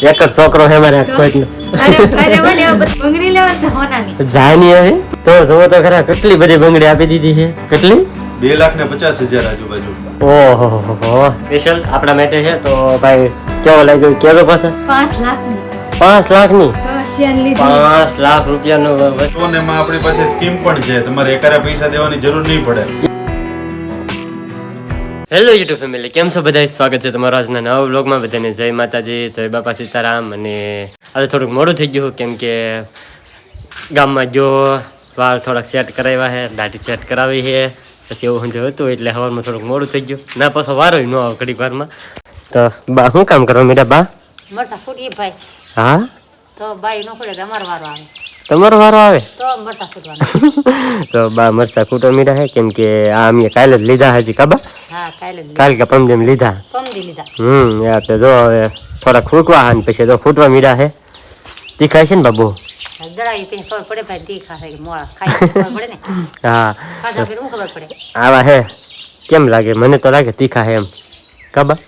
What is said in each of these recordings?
એક જ છોકરો છે મારે કોઈ જાય ઘરે બોલે એવા બધા બંગડી લેવા છે હોનાની. જાની હવે. તો જોવો તો ખરા કેટલી બધી બંગડી આપી દીધી છે. કેટલી? બે લાખ ને પચાસ હજાર આજુબાજુ. ઓહો સ્પેશિયલ આપણા માટે છે તો ભાઈ કેવો લાગ્યો? કેવો પાસે પાંચ લાખની. પાંચ લાખની? ની પાંચ લાખ તો ને આપણી પાસે સ્કીમ પણ છે. તમારે એકારા પૈસા દેવાની જરૂર નહીં પડે. હેલો યુટ્યુબ ફેમિલી કેમ છો બધા સ્વાગત છે તમારા આજના નવા બ્લોગમાં બધાને જય માતાજી જય બાપા સીતારામ. અને આજે થોડુંક મોડું થઈ ગયું કેમ કે ગામમાં જો વાળ થોડાક સેટ કરાવ્યા છે દાઢી સેટ કરાવી છે. પછી એવું સમજો હતું એટલે સવારમાં થોડુંક મોડું થઈ ગયું. ના પાછો વારો ન આવે ઘડીક વારમાં. તો બા શું કામ કરવા મેડા બા? હા? તો બાઈ નો ફૂટે તમારો વારો આવે. તમારો વારો આવે? તો બા મરચા કૂટો મીઠા હે કેમ કે આ અમે કાલે જ લીધા હજી કાબા કાલે કે પમદેમ લીધા. લીધા. હમ તો જો હવે થોડા ફૂટવા હા પછી તો ફૂટવા મીડા હે. તીખાય છે ને બાબુ? હા આવા હે. કેમ લાગે? મને તો લાગે તીખા હે એમ. કાબા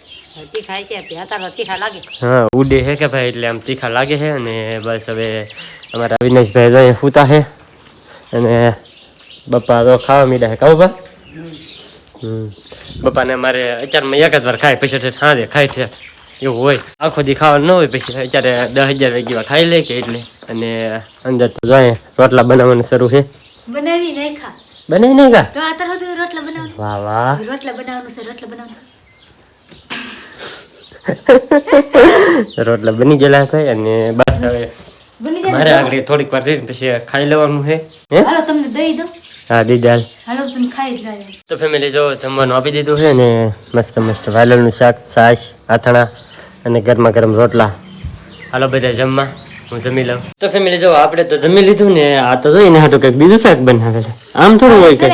હા ઉડે હે કે ભાઈ એટલે આમ તીખા લાગે છે અને બસ હવે અમારા અવિનાશભાઈ જો અહીંયા ફૂતા છે અને બપ્પા તો ખાવા મીડા છે કાવું બા? હમ. બપ્પાને મારે અત્યારમાં એક જ વાર ખાય પછી સાંજે ખાય છે. એવું હોય. આખો દી ખાવાનું ન હોય પછી અત્યારે દસ હજાર વાગ્યા ખાઈ લે કે એટલે. અને અંદર તો જાય રોટલા બનાવવાનું શરૂ છે બનાવી નહીં ખા. તો આ તરફ રોટલા બનાવવાનું? વાહ વાહ. રોટલા બનાવવાનું છે રોટલા બનાવવાનું રોટલા બની ગયેલા ભાઈ અને બસ હવે જાય મારે આગળ થોડીક વાર રહીને પછી ખાઈ લેવાનું છે હાલો તમને દઈ દઉં. હા દીદાલ હાલો. તમે ખાઈ જ તો ફેમિલી જો જમવાનું આપી દીધું છે ને મસ્ત મસ્ત વાલણનું શાક છાશ આથણા અને ગરમા ગરમ રોટલા. હાલો બધા જમવા. હું જમી લઉં. તો ફેમિલી જો આપણે તો જમી લીધું ને આ તો જોઈને હાટું કંઈક બીજું શાક બનાવે છે. આમ થોડું હોય છે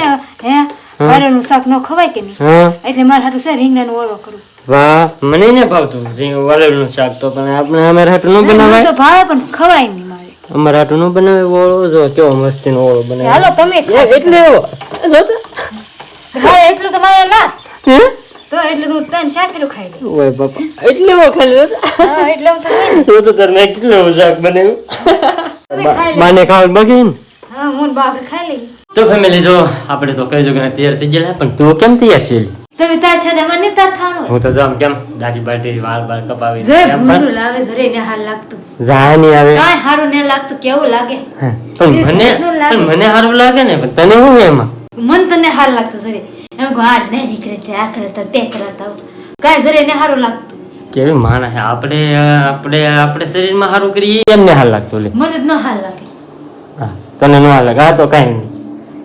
કંઈ ને, હે. વારેલું શાક ન ખવાય કે નહીં? એટલે મારે હાટું છે રીંગણાનું ઓળો કરું વાહ મને ન ભાવતું વાલણનું શાક તો પણ આપણે અમારે હાટું ન બનાવાય. તો ભાવે પણ ખવાય નહીં મારે. અમારે હાટું ન બનાવે ઓળો જો કેવો મસ્તીનો ઓળો બનાવે. હાલો તમે એટલે જો તો. એટલું તો મારે ના. હે? તો એટલું હું ત્રણ ચાર કિલો ખાઈ લઉં. ઓય બાપા એટલે એવો ખાલી હા એટલે હું તો ખાઈ તો તો કેટલું શાક બનાવ્યું? માને ખાવાનું બાકી હા હું ને ખાઈ લઈ તો ફેમિલી જો આપણે તો કઈ જગ્યાએ તૈયાર થઈ ગયેલા પણ તું કેમ તૈયાર છે? તમે તાર છે મને તાર થાનો હું તો જામ કેમ દાઢી બાઢી વાળ બાળ કપાવી જે ભૂંડું લાગે જરે ને હાલ લાગતું. જાય નહીં આવે. કાંઈ હારું ને લાગતું કેવું લાગે? પણ મને પણ મને હારું લાગે ને પણ તને શું એમાં? મન તને હાલ લાગતું જરે એમ કો આ ને નીકળે છે આ કરતા તે કરતા કાંઈ જરે ને હારું લાગતું. કેવી માણસ આપણે આપણે આપણે શરીરમાં સારું કરીએ એમને હાલ લાગતું લે. મને ન હાલ લાગે. હા તને ન હાલ લાગે. આ તો કાઈ નહીં.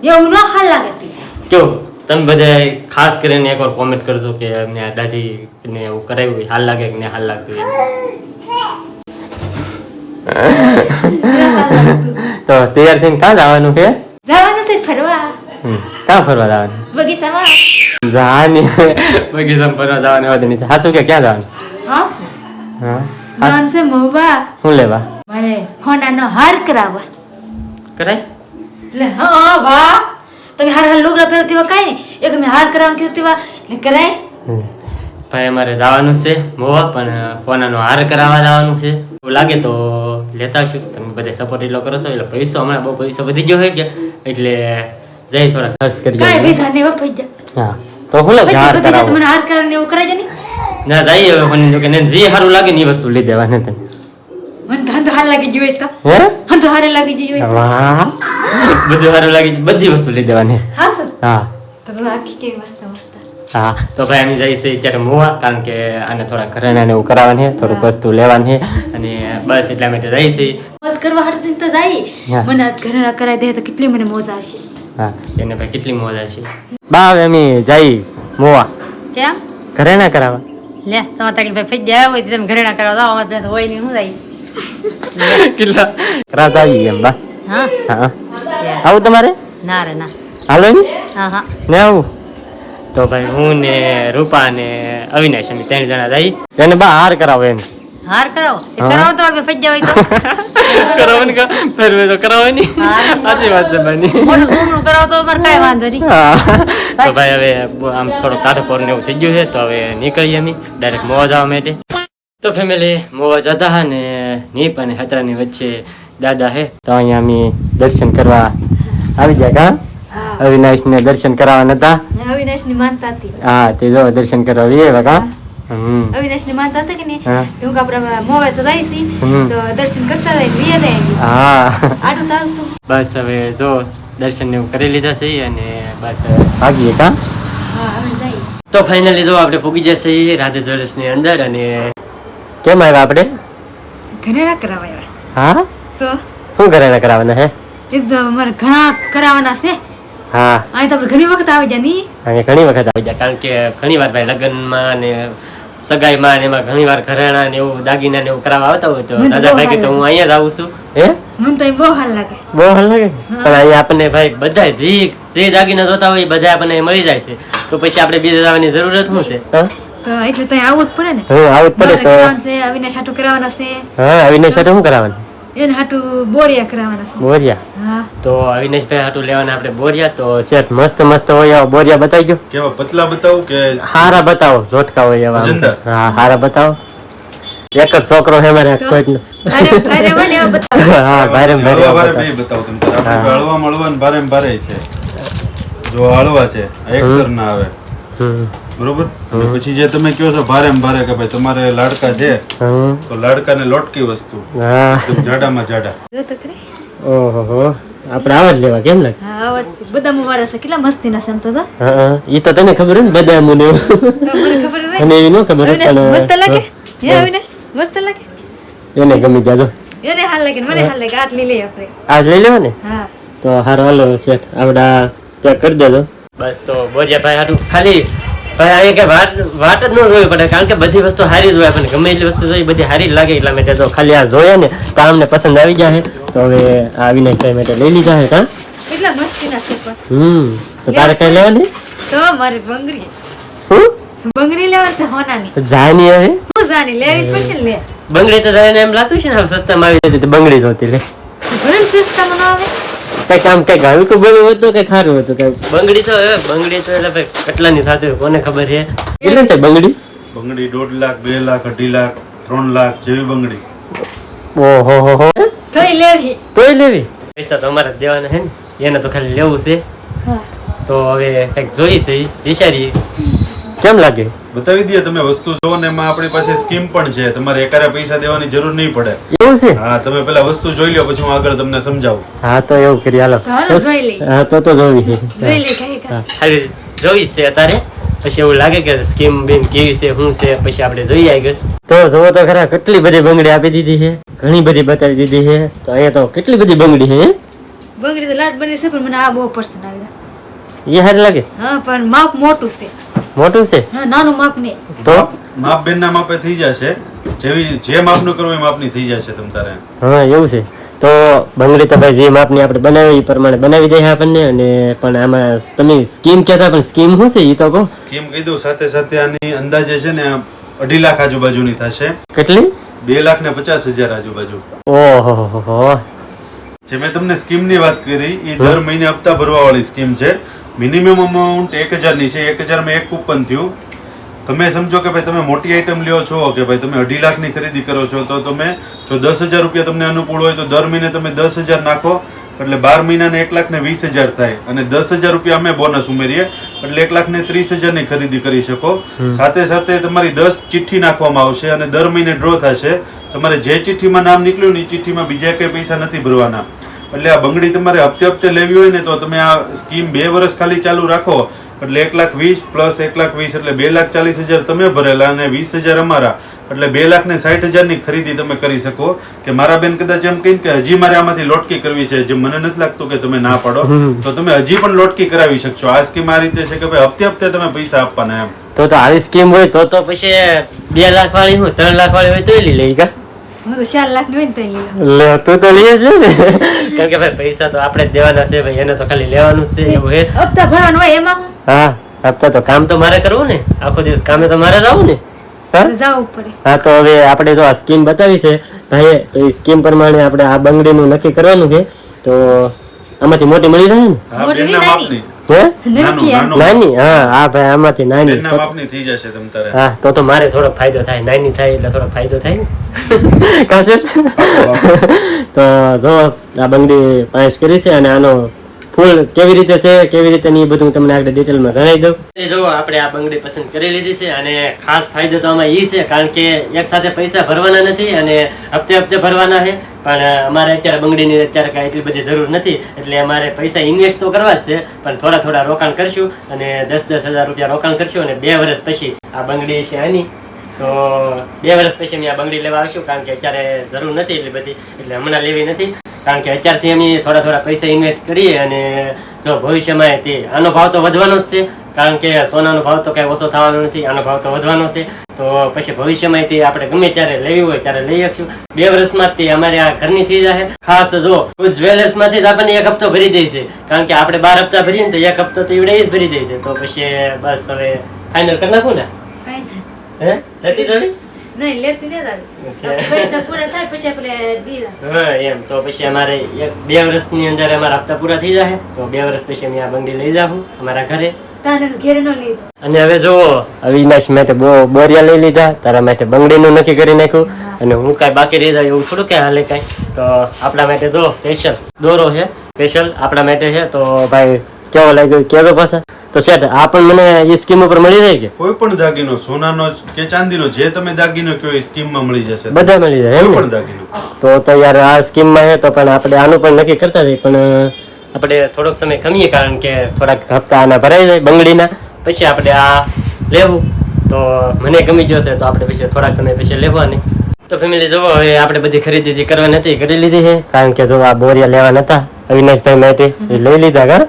એવું ન હાલ લાગે તે. તમે બધા ખાસ કરીને એકવાર કોમેન્ટ કરજો કે અમને આ દાઢી ને એવું કરાવ્યું હોય, હાલ લાગે કે ને હાલ લાગતું. તો તૈયાર થઈને ક્યાં જવાનું છે? જવાનું છે ફરવા. ક્યાં ફરવા જવાનું? બગીચામાં. જવાની બગીચામાં ફરવા જવાનું હોય નહીં હાસુ કે ક્યાં જવાનું? હાસુ. હા? નામ છે મોબા શું લેવા? મારે હોનાનો હાર કરાવવા. કરાય? એટલે હા વાહ. તમે હાર હાર લુગડા પહેરતી કાંઈ નહીં. એક મેં હાર કરાવવાનું કીધું તેવા એટલે કરાય. ભાઈ અમારે જવાનું છે મોવા પણ ફોનાનો હાર કરાવવા જવાનું છે. એવું લાગે તો લેતા છું તમે બધા સપોર્ટ એટલો કરો છો એટલે પૈસો હમણાં બહુ પૈસો વધી ગયો હોય ગયા એટલે જઈ થોડા ખર્ચ કરી કાંઈ વિધા ને વપાઈ જા. હા. તો ભલે હાર કરાવો. તમને હાર કરાવને એવું કરાય છે ના જઈએ હવે મને જો કે ને જે સારું લાગે ને એ વસ્તુ લઈ દેવાને તને. મને ધંધો હાર લાગી જોઈએ તો. હે? ધંધો હારે લાગી જોઈએ વાહ. બધું સારું લાગે છે, બધી વસ્તુ લઈ દેવાની. હા હા. તો તો ભાઈ અમે જઈએ છીએ અત્યારે મોવા કારણ કે આને થોડા ઘરેણાને એવું કરાવવાની થોડુંક વસ્તુ લેવાની છે અને બસ એટલા માટે જઈએ છીએ. બસ કરવા હાટું તો જાય. મને આજ ઘરે ના કરાવી દે તો કેટલી મને મોજ આવશે. હા એને ભાઈ કેટલી મોજ આવશે. બા હવે અમે જઈ મોવા. કેમ? ઘરેણા કરાવવા. લે તમારે તકલીફ ભાઈ ફઈ જાય હોય તો તમે ઘરે ના કરવા જાઓ અમારે તો હોય નહીં હું જાય કેટલા? કરાવતા આવીએ એમ બા. હા? હા. આવું તમારે? ના રે ના. હાલો ને હા હા. ને આવું? તો ભાઈ હું ને રૂપા ને અવિનાશ અમે ત્રણ જણા જઈ એને બા હાર કરાવો એમ. હાર કરાવો? કરાવો તો ફઈ જાય તો. કરાવવાની કા? ફેરવે તો કરાવવાની હા. સાચી વાત છે બાની મોટું ઘૂમણું કરાવો તો અમારે કાંઈ વાંધો નહીં. તો ભાઈ હવે આમ થોડો કાઢો પોર ને એવું થઈ ગયું છે તો હવે નીકળીએ અમે. ડાયરેક્ટ મોવા જવા માટે. તો ફેમિલી મોવા જતા હા ને નીપ અને ખતરાની વચ્ચે દાદા હે તો અહીંયા અમે દર્શન કરવા આવી ગયા કા? અવિનાશ ને દર્શન કરાવવા નતા? અવિનાશની માનતા હતી. હા તે જો દર્શન કરવા વી આવ્યા કા? અવિનાશની માનતા હતા કે ને તો હું આપણે મોવે તો હમ. તો દર્શન કરતા જાય વિયે જાય હા. આટું તો બસ હવે જો દર્શન ને કરી લીધા છે અને બસ ભાગીએ કા? તો ફાઇનલી જો આપણે પૂગી જશે રાધે જ્વેલર્સની અંદર અને કેમ આવ્યા આપણે? ઘરેણા કરાવ્યા. હા? તો શું ઘરેણા કરાવવાના હે? એકદમ અમારે ઘણા કરાવવાના છે. હા. અહીં તો ઘણી વખત આવી જાય નહીં અહીં ઘણી વખત આવી જાય કારણ કે ઘણી વાર ભાઈ લગ્નમાં ને સગાઈમાં ને એમાં ઘણી વાર ઘરેણા ને એવું દાગીના ને એવું કરાવવા આવતા હોય તો મને તો દાદા બહુ ભાઈ કે તો હું અહીંયા જ આવું છું. હે? મને તો બહુ હાલ લાગે. બહુ હાલ લાગે? પણ અહીંયા આપણને ભાઈ બધા જે જે દાગીના જોતા હોય બધા આપણને મળી જાય છે. તો પછી આપણે બીજા જવાની જરૂરત શું છે? હા? તો એટલે તો આવું જ પડે ને. હા આવું જ પડે તો. છે અવિનાશ હાટું કરાવવાના છે. હા અવિનાશ હાટુ શું કરાવવાનું? એને હાટુ બોરિયા કરાવવાના છે. બોરિયા? હા. તો અવિનેશભાઈ હાટુ લેવાના આપણે બોરિયા તો શેઠ મસ્ત મસ્ત હોય એવા બોરિયા બતાવી કેવા પતલા બતાવું કે હારા બતાવો જોટકા હોય એવા. હા હારા બતાવો. એક જ છોકરો છે મારે કોઈ હા ભારે ભારે ભારે બતાવો. તમને આપણે હળવા મળવા ને ભારે ભારે છે. જો હળવા છે એક્સર ના આવે. હમ. બરોબર? પછી જે તમે કહો છો ભારે ભારે કે ભાઈ તમારે લાડકા છે હમ. તો લાડકા ને લોટકી વસ્તુ. હા. જાડામાં જાડા. ઓહો આપણે આવા જ લેવા કેમ લાગે? આવા બદામ વાળા છે. કેટલા મસ્તી ના સમતો તો હા એ તો તને ખબર હોય ને બદામ ને એવું. ખબર હોય. અને એવી ન ખબર હોય મસ્ત લાગે? હે અવિનાશ મસ્ત લાગે? એને ગમી જાજો એને હાલ લાગે મને હાલ લાગે. આજ લઈ આપણે. આજ લઈ લેવા ને હા. તો હારો હાલો શેઠ. આપડા ત્યાં કરી દેજો. બસ તો બોરિયા ભાઈ હાટું ખાલી. ભાઈ અહીંયા કે વાત વાત જ ન જોવી પડે કારણ કે બધી વસ્તુ સારી જ હોય આપણને. ગમે એટલી વસ્તુ જોઈએ બધી સારી જ લાગે એટલા માટે જો ખાલી આ જોઈએ ને તો અમને પસંદ આવી જાય તો હવે આ વિનાશભાઈ માટે લઈ લીધા છે કા? કેટલા મસ્તીના છે હમ તો તારે કઈ લેવાની? તો મારે બંગડી હું બંગરી લેવા છે હોનાની. જાની જાય હું જાની લેવી પડશે લે. બંગડી તો જાય ને એમ લાતું છે ને સસ્તામાં આવી જતી બંગડી જોતી લે. ભરમ સસ્તામાં ન આવે? કંઈક આમ કંઈક હલકું બળ્યું હતું કે ખારું હતું કઈ બંગડી તો હવે બંગડી તો એટલે ભાઈ કેટલાની થતી હોય કોને ખબર છે? કેટલી છે બંગડી? બંગડી દોઢ લાખ બે લાખ અઢી લાખ ત્રણ લાખ જેવી બંગડી. ઓહો હો હો. તોય લેવી. તોય લેવી? પૈસા તો અમારે જ દેવાના છે ને એને તો ખાલી લેવું છે. તો હવે કંઈક જોઈ છે વિચારી કેમ લાગે? બતાવી દઈએ તમે વસ્તુ જોવો ને એમાં આપણી પાસે સ્કીમ પણ છે. તમારે એકારે પૈસા દેવાની જરૂર નહીં પડે. એવું છે? હા તમે પેલા વસ્તુ જોઈ લો પછી હું આગળ તમને સમજાવું. હા તો એવું કરી હાલો. હા તો તો જોવી છે. જોઈ લઈ ખાલી જોવી છે અત્યારે. પછી એવું લાગે કે સ્કીમ બીમ કેવી છે શું છે પછી આપણે જોઈ આગળ. તો જોવો તો ખરા કેટલી બધી બંગડી આપી દીધી છે. ઘણી બધી બતાવી દીધી છે. તો અહીંયા તો કેટલી બધી બંગડી છે હે? બંગડી તો લાટ બની છે પણ મને આ બહુ પસંદ આવી એ હારી લાગે? હા પણ માપ મોટું છે. મોટું છે હા નાનું માપ ને તો? માપ- બેન ના માપે થઈ જશે. જેવી જે માપનું કરવું એ માપની થઈ જશે તમ તારે. હા એવું છે. તો બંગડી તો ભાઈ જે માપની આપણે બનાવી એ પ્રમાણે બનાવી દઈએ આપણને અને પણ આમાં તમે સ્કીમ કહેતા પણ સ્કીમ શું છે એ તો કહો. સ્કીમ કીધું સાથે સાથે આની અંદાજે છે ને અઢી લાખ આજુબાજુની થશે. કેટલી? બે લાખ ને પચાસ હજાર આજુબાજુ. ઓહો જે મેં તમને સ્કીમની વાત કરી એ દર મહિને હપ્તા ભરવા વાળી સ્કીમ છે. મિનિમમ અમાઉન્ટ એક હજારની છે. એક હજારમાં એક કૂપન થયું. તમે સમજો કે ભાઈ તમે મોટી આઈટમ લ્યો છો કે ભાઈ તમે અઢી લાખની ખરીદી કરો છો તો તમે જો દસ હજાર રૂપિયા તમને અનુકૂળ હોય તો દર મહિને તમે દસ હજાર નાખો. એટલે બાર મહિનાને એક લાખ ને વીસ હજાર થાય. અને દસ હજાર રૂપિયા અમે બોનસ ઉમેરીએ. એટલે એક લાખ ને ત્રીસ હજારની ખરીદી કરી શકો. સાથે સાથે તમારી દસ ચિઠ્ઠી નાખવામાં આવશે અને દર મહિને ડ્રો થશે. તમારે જે ચિઠ્ઠીમાં નામ નીકળ્યું ને એ ચિઠ્ઠીમાં બીજા કંઈ પૈસા નથી ભરવાના. એટલે આ બંગડી તમારે હપ્તે હપ્તે લેવી હોય ને તો તમે આ સ્કીમ બે વર્ષ ખાલી ચાલુ રાખો. એટલે એક લાખ વીસ પ્લસ એક લાખ વીસ એટલે બે લાખ ચાલીસ હજાર તમે ભરેલા અને વીસ હજાર અમારા. એટલે બે લાખ ને સાઠ હજારની ખરીદી તમે કરી શકો. કે મારા બેન કદાચ એમ કહીને કે હજી મારે આમાંથી લોટકી કરવી છે જે મને નથી લાગતું કે તમે ના પાડો. તો તમે હજી પણ લોટકી કરાવી શકશો. આ સ્કીમ આ રીતે છે કે ભાઈ હપ્તે હપ્તે તમે પૈસા આપવાના એમ. તો તો આવી સ્કીમ હોય તો તો પછી બે લાખ વાળી હું ત્રણ લાખ વાળી હોય તો લઈ લઈ કા? હું તો ચાર લાખની. લે તું તો લઈએ જ ને. કારણ કે ભાઈ પૈસા તો આપણે જ દેવાના છે ભાઈ એને તો ખાલી લેવાનું છે એવું હે હપ્તા ભરવાનું હોય એમાં હા? હપ્તા તો કામ તો મારે કરવું ને. આખો દિવસ કામે તો મારે જ ને. હા? જવું પડે. હા તો હવે આપણે તો આ સ્કીમ બતાવી છે ભાઈ તો એ સ્કીમ પ્રમાણે આપણે આ બંગડીનું નક્કી કરવાનું છે. તો આમાંથી મોટી મળી રહે ને? મોટી નાની? માપની હે? નાનું નાનું નાની. હા હા ભાઈ આમાંથી નાની. બેનના થઈ જશે તમ તારે. હા તો તો મારે થોડો ફાયદો થાય નાની થાય એટલે થોડો ફાયદો થાય ને. કાચર તો જો આ બંગડી પાંચ કરી છે અને આનો ફૂલ કેવી રીતે છે, કેવી રીતે નહીં બધું તમને આગળ ડિટેલમાં જણાવી દઉં. જો આપણે આ બંગડી પસંદ કરી લીધી છે અને ખાસ ફાયદો તો આમાં એ છે, કારણ કે એક સાથે પૈસા ભરવાના નથી અને હપ્તે હપ્તે ભરવાના છે. પણ અમારે અત્યારે બંગડીની અત્યારે કાંઈ એટલી બધી જરૂર નથી, એટલે અમારે પૈસા ઇન્વેસ્ટ તો કરવા જ છે, પણ થોડા થોડા રોકાણ કરશું અને દસ દસ હજાર રૂપિયા રોકાણ કરશું અને બે વર્ષ પછી આ બંગડી છે આની. તો બે વર્ષ પછી અમે આ બંગડી લેવા આવીશું, કારણ કે અત્યારે જરૂર નથી એટલી બધી, એટલે હમણાં લેવી નથી. કારણ કે અત્યારથી અમે થોડા થોડા પૈસા ઇન્વેસ્ટ કરીએ અને જો ભવિષ્યમાં તે આનો ભાવ તો વધવાનો જ છે. કારણ કે સોનાનો ભાવ તો કાંઈ ઓછો થવાનો નથી આનો ભાવ તો વધવાનો છે. તો પછી ભવિષ્યમાં તે આપણે ગમે ત્યારે લેવી હોય ત્યારે લઈ શકશું. બે વર્ષમાં તે અમારે આ ઘરની થઈ જાય ખાસ જો જ્વેલર્સમાંથી જ આપણને એક હપ્તો ભરી દે છે. કારણ કે આપણે બાર હપ્તા ભરીએ ને તો એક હપ્તો તો એવડે જ ભરી દે છે. તો પછી બસ હવે ફાઇનલ કરી નાખું ને? હે? લેતી જવી નહીં લેતી નથી આવી પૈસા પૂરા થાય પછી આપણે દીધા હા એમ તો પછી અમારે એક બે વર્ષની અંદર અમારા હપ્તા પૂરા થઈ જાય તો બે વર્ષ પછી અમે આ બંગડી લઈ જાઉં અમારા ઘરે ન અને હવે જુઓ અવિનાશ માટે બહુ બોરિયા લઈ લીધા તારા માટે બંગડીનું નક્કી કરી નાખ્યું અને હું કાંઈ બાકી રહી જાય એવું થોડું કાંઈ હાલે કાંઈ તો આપણા માટે જો સ્પેશિયલ દોરો છે સ્પેશિયલ આપણા માટે છે તો ભાઈ કેવો લાગ્યો? કેવો પાછા. તો સેટ આ પણ મને એ સ્કીમ ઉપર મળી જાય કે? કોઈ પણ દાગીનો સોનાનો કે ચાંદીનો જે તમે દાગીનો કયો એ સ્કીમમાં મળી જશે. બધા મળી જાય એમ પણ દાગીનો. તો તો યાર આ સ્કીમમાં હે તો પણ આપણે આનું પણ નક્કી કરતા જઈએ. પણ આપણે થોડોક સમય ખમીએ કારણ કે થોડાક હપ્તા આના ભરાઈ જાય બંગડીના. પછી આપણે આ લેવું. તો મને ગમી જશે તો આપણે પછી થોડાક સમય પછી લેવાની. તો ફેમિલી જુઓ હવે આપણે બધી ખરીદી જે કરવાની હતી કરી લીધી છે. કારણ કે જો આ બોરિયા લેવા નતા અવિનાશભાઈ માટે એ લઈ લીધા કા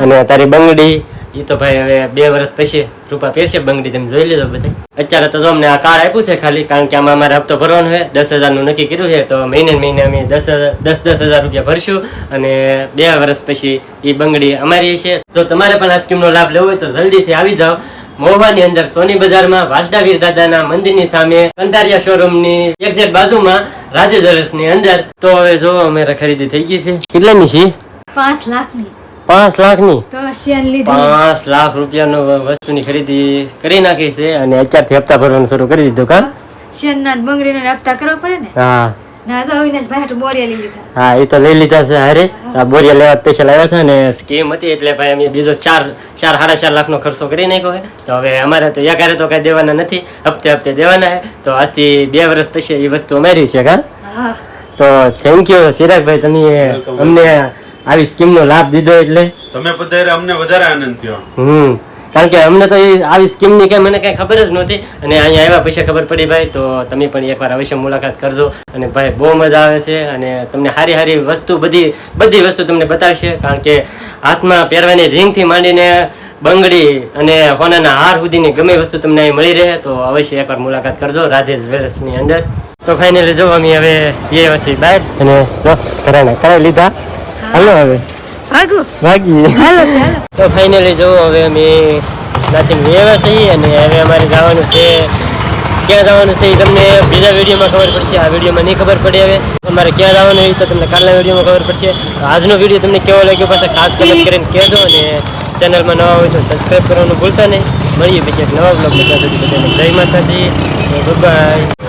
અને તારી બંગડી એ તો ભાઈ હવે બે વર્ષ પછી રૂપા પહેરશે બંગડી તમે જોઈ લીધો બધા અત્યારે તો અમને આ કાર્ડ આપ્યું છે ખાલી કારણ કે આમાં અમારે હપ્તો ભરવાનો છે દસ હજારનું નક્કી કર્યું છે તો મહિને મહિને અમે દસ દસ દસ હજાર રૂપિયા ભરશું અને બે વર્ષ પછી એ બંગડી અમારી છે તો તમારે પણ આ સ્કીમનો લાભ લેવો હોય તો જલ્દીથી આવી જાઓ. મોહવાની અંદર સોની બજારમાં વાસડાવીર દાદાના મંદિરની સામે કંટારિયા શોરૂમની એક્ઝેક્ટ બાજુમાં રાજે ની અંદર. તો હવે જો અમારે ખરીદી થઈ ગઈ છે. કેટલાની છે? પાંચ લાખની. પાંચ લાખની. તો શેન લીધી? પાંચ લાખ રૂપિયાનો વસ્તુની ખરીદી કરી નાખી છે અને અત્યારથી હપ્તા ભરવાનું શરૂ કરી દીધું કા? શેન ના બંગડીના હપ્તા કરવા પડે ને? હા. હા એ તો લઈ લીધા છે હારે. આ બોરિયા લેવા સ્પેશિયલ આવ્યા હતા ને સ્કીમ હતી એટલે ભાઈ અમે બીજો ચાર ચાર સાડા ચાર લાખનો ખર્ચો કરી નાખ્યો છે. તો હવે અમારે તો એકારે તો કઈ દેવાના નથી. હપ્તે હપ્તે દેવાના છે. તો આજથી બે વર્ષ પછી એ વસ્તુ અમારી છે કા? તો થેન્ક યુ ચિરાગભાઈ તમે અમને આવી સ્કીમનો લાભ દીધો એટલે. તમે પધારે અમને વધારે આનંદ થયો. હમ. કારણ કે અમને તો આવી સ્કીમની કઈ મને કઈ ખબર જ નહોતી. અને અહીંયા આવ્યા પછી ખબર પડી ભાઈ તો તમે પણ એકવાર અવશ્ય મુલાકાત કરજો. અને ભાઈ બહુ મજા આવે છે અને તમને સારી સારી વસ્તુ બધી બધી વસ્તુ તમને બતાવશે. કારણ કે હાથમાં પહેરવાની રિંગથી માંડીને બંગડી અને હોનાના હાર સુધીની ગમે વસ્તુ તમને અહીં મળી રહે તો અવશ્ય એકવાર મુલાકાત કરજો રાધે જ્વેલર્સની અંદર. તો ફાઇનલી જો અમે હવે એ પછી બહાર અને ઘરાણા કરાવી લીધા. હાલો હવે. ભાગુ. ભાગી હાલો હાલો. તો ફાઇનલી જો હવે અમે નાથી વ્યવા છીએ અને હવે અમારે જવાનું છે. ક્યાં જવાનું છે એ તમને બીજા વિડીયોમાં ખબર પડશે. આ વિડીયોમાં નહીં ખબર પડે હવે. અમારે ક્યાં જવાનું હોય તો તમને કાલના વિડીયોમાં ખબર પડશે. આજનો વીડિયો તમને કેવો લાગ્યો પાછા ખાસ કમેન્ટ કરીને કહેજો અને ચેનલમાં નવા હોય તો સબસ્ક્રાઈબ કરવાનું ભૂલતા નહીં. મળીએ પછી એક નવા બ્લોગ બધા સુધી બધાને જય માતાજી. Good bye